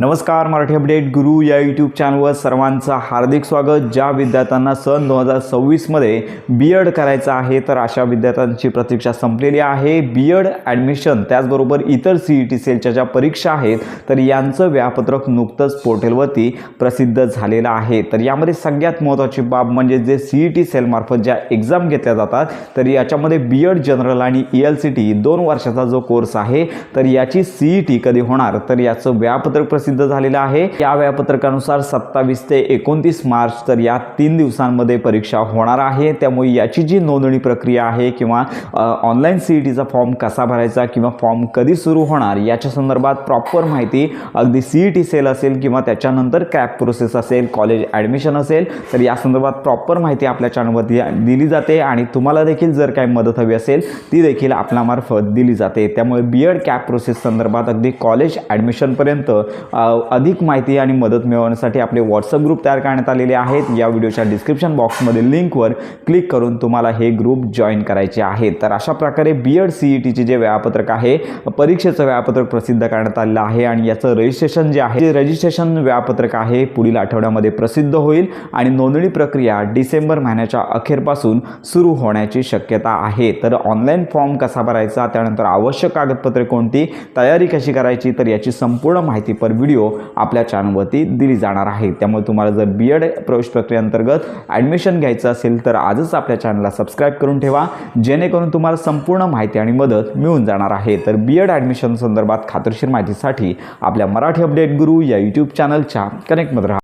नमस्कार मराठी अपडेट गुरु या यूट्यूब चॅनलवर सर्वांचं हार्दिक स्वागत. ज्या विद्यार्थ्यांना सन दोन हजार सव्वीसमध्ये बी एड करायचं आहे तर अशा विद्यार्थ्यांची प्रतीक्षा संपलेली आहे. बी एड ॲडमिशन त्याचबरोबर इतर सी ई टी सेलच्या ज्या परीक्षा आहेत तर यांचं वेळापत्रक नुकतंच पोर्टलवरती प्रसिद्ध झालेलं आहे. तर यामध्ये सगळ्यात महत्त्वाची बाब म्हणजे जे सी ई टी सेलमार्फत ज्या एक्झाम घेतल्या जातात तर याच्यामध्ये बी एड जनरल आणि ई एल सी टी दोन वर्षाचा जो कोर्स आहे तर याची सी ई टी कधी होणार तर याचं वेळापत्रक प्रसिद्ध झालेलं आहे. या वेळापत्रकानुसार सत्तावीस ते एकोणतीस मार्च तर या तीन दिवसांमध्ये परीक्षा होणार आहे. त्यामुळे याची जी नोंदणी प्रक्रिया आहे किंवा ऑनलाईन सी ई टीचा फॉर्म कसा भरायचा किंवा फॉर्म कधी सुरू होणार याच्या संदर्भात प्रॉपर माहिती अगदी सी ई टी सेल असेल किंवा त्याच्यानंतर कॅप प्रोसेस असेल कॉलेज ॲडमिशन असेल तर या संदर्भात प्रॉपर माहिती आपल्या चॅनलवरती दिली जाते आणि तुम्हाला देखील जर काही मदत हवी असेल ती देखील आपल्यामार्फत दिली जाते. त्यामुळे बी एड कॅप प्रोसेस संदर्भात अगदी कॉलेज ॲडमिशनपर्यंत अधिक माहिती आणि मदत मिळवण्यासाठी आपले व्हॉट्सअप ग्रुप तयार करण्यात आलेले आहेत. या व्हिडिओच्या डिस्क्रिप्शन बॉक्समधील लिंकवर क्लिक करून तुम्हाला हे ग्रुप जॉईन करायचे आहे. तर अशा प्रकारे बी एड सी ई टीचे जे वेळापत्रक आहे परीक्षेचं वेळापत्रक प्रसिद्ध करण्यात आलेलं आहे आणि याचं रजिस्ट्रेशन जे आहे रजिस्ट्रेशन वेळापत्रक आहे पुढील आठवड्यामध्ये प्रसिद्ध होईल आणि नोंदणी प्रक्रिया डिसेंबर महिन्याच्या अखेरपासून सुरू होण्याची शक्यता आहे. तर ऑनलाईन फॉर्म कसा भरायचा त्यानंतर आवश्यक कागदपत्रे कोणती तयारी कशी करायची तर याची संपूर्ण माहिती पर व्हिडिओ आपल्या चॅनलवरती दिली जाणार आहे. त्यामुळे तुम्हाला जर बी एड प्रवेश प्रक्रियेअंतर्गत ॲडमिशन घ्यायचं असेल तर आजच आपल्या चॅनलला सबस्क्राईब करून ठेवा. जेणेकरून तुम्हाला संपूर्ण माहिती आणि मदत मिळून जाणार आहे. तर बी एड ॲडमिशन संदर्भात खात्रीशीर माहितीसाठी आपल्या मराठी अपडेट गुरु या यूट्यूब चॅनलच्या कनेक्टमध्ये राहा.